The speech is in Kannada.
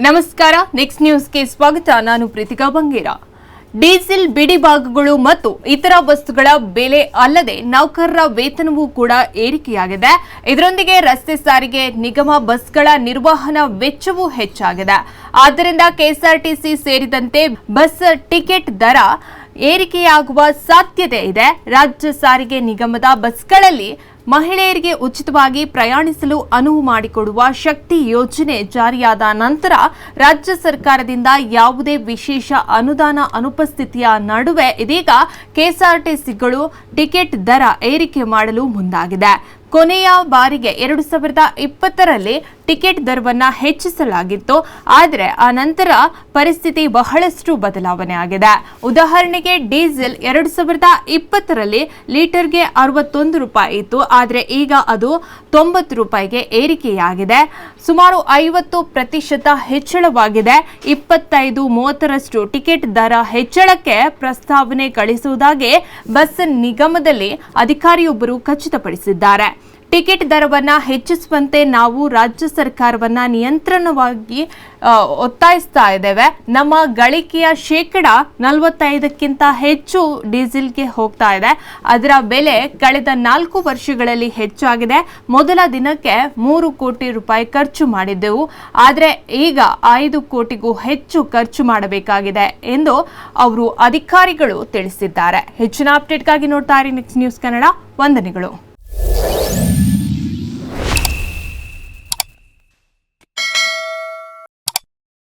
ನಮಸ್ಕಾರ ನೆಕ್ಸ್ಟ್ ನ್ಯೂಸ್ಗೆ ಸ್ವಾಗತ. ನಾನು ಪ್ರೀತಿಕಾ ಬಂಗೇರ. ಡೀಸೆಲ್, ಬಿಡಿ ಭಾಗಗಳು ಮತ್ತು ಇತರ ವಸ್ತುಗಳ ಬೆಲೆ ಅಲ್ಲದೆ ನೌಕರರ ವೇತನವೂ ಕೂಡ ಏರಿಕೆಯಾಗಿದೆ. ಇದರೊಂದಿಗೆ ರಸ್ತೆ ಸಾರಿಗೆ, ನಿಗಮ ಬಸ್ಗಳ ನಿರ್ವಹಣಾ ವೆಚ್ಚವೂ ಹೆಚ್ಚಾಗಿದೆ. ಆದ್ದರಿಂದ ಕೆಎಸ್ಆರ್ಟಿಸಿ ಸೇರಿದಂತೆ ಬಸ್ ಟಿಕೆಟ್ ದರ ಏರಿಕೆಯಾಗುವ ಸಾಧ್ಯತೆ ಇದೆ. ರಾಜ್ಯ ಸಾರಿಗೆ ನಿಗಮದ ಬಸ್ಗಳಲ್ಲಿ ಮಹಿಳೆಯರಿಗೆ ಉಚಿತವಾಗಿ ಪ್ರಯಾಣಿಸಲು ಅನುವು ಮಾಡಿಕೊಡುವ ಶಕ್ತಿ ಯೋಜನೆ ಜಾರಿಯಾದ ನಂತರ ರಾಜ್ಯ ಸರ್ಕಾರದಿಂದ ಯಾವುದೇ ವಿಶೇಷ ಅನುದಾನ ಅನುಪಸ್ಥಿತಿಯ ನಡುವೆ ಇದೀಗ ಕೆಎಸ್ಆರ್ಟಿಸಿಗಳು ಟಿಕೆಟ್ ದರ ಏರಿಕೆ ಮಾಡಲು ಮುಂದಾಗಿದೆ. ಕೊನೆಯ ಬಾರಿಗೆ ಎರಡು ಸಾವಿರದ ಇಪ್ಪತ್ತರಲ್ಲಿ ಟಿಕೆಟ್ ದರವನ್ನು ಹೆಚ್ಚಿಸಲಾಗಿತ್ತು. ಆದರೆ ಆ ನಂತರ ಪರಿಸ್ಥಿತಿ ಬಹಳಷ್ಟು ಬದಲಾವಣೆ ಆಗಿದೆ. ಉದಾಹರಣೆಗೆ ಡೀಸೆಲ್ ಎರಡು ಸಾವಿರದ ಇಪ್ಪತ್ತರಲ್ಲಿ ಲೀಟರ್ಗೆ ಅರವತ್ತೊಂದು ರೂಪಾಯಿ ಇತ್ತು. ಆದರೆ ಈಗ ಅದು ತೊಂಬತ್ತು ರೂಪಾಯಿಗೆ ಏರಿಕೆಯಾಗಿದೆ. ಸುಮಾರು ಐವತ್ತು ಪ್ರತಿಶತ ಹೆಚ್ಚಳವಾಗಿದೆ. ಇಪ್ಪತ್ತೈದು, ಮೂವತ್ತರಷ್ಟು ಟಿಕೆಟ್ ದರ ಹೆಚ್ಚಳಕ್ಕೆ ಪ್ರಸ್ತಾವನೆ ಕಳಿಸುವುದಾಗಿ ಬಸ್ ನಿಗಮದಲ್ಲಿ ಅಧಿಕಾರಿಯೊಬ್ಬರು ಖಚಿತಪಡಿಸಿದ್ದಾರೆ. ಟಿಕೆಟ್ ದರವನ್ನ ಹೆಚ್ಚಿಸುವಂತೆ ನಾವು ರಾಜ್ಯ ಸರ್ಕಾರವನ್ನ ನಿಯಂತ್ರಣವಾಗಿ ಒತ್ತಾಯಿಸ್ತಾ ಇದ್ದೇವೆ. ನಮ್ಮ ಗಳಿಕೆಯ ಶೇಕಡ ನಲವತ್ತೈದಕ್ಕಿಂತ ಹೆಚ್ಚು ಡೀಸೆಲ್ಗೆ ಹೋಗ್ತಾ ಇದೆ. ಅದರ ಬೆಲೆ ಕಳೆದ ನಾಲ್ಕು ವರ್ಷಗಳಲ್ಲಿ ಹೆಚ್ಚಾಗಿದೆ. ಮೊದಲ ದಿನಕ್ಕೆ ಮೂರು ಕೋಟಿ ರೂಪಾಯಿ ಖರ್ಚು ಮಾಡಿದ್ದೆವು. ಆದರೆ ಈಗ ಐದು ಕೋಟಿಗೂ ಹೆಚ್ಚು ಖರ್ಚು ಮಾಡಬೇಕಾಗಿದೆ ಎಂದು ಅವರು ಅಧಿಕಾರಿಗಳು ತಿಳಿಸಿದ್ದಾರೆ. ಹೆಚ್ಚಿನ ಅಪ್ಡೇಟ್ಗಾಗಿ ನೋಡ್ತಾ ಇರಿ ನೆಕ್ಸ್ಟ್ ನ್ಯೂಸ್ ಕನ್ನಡ ವಂದನೆಗಳು.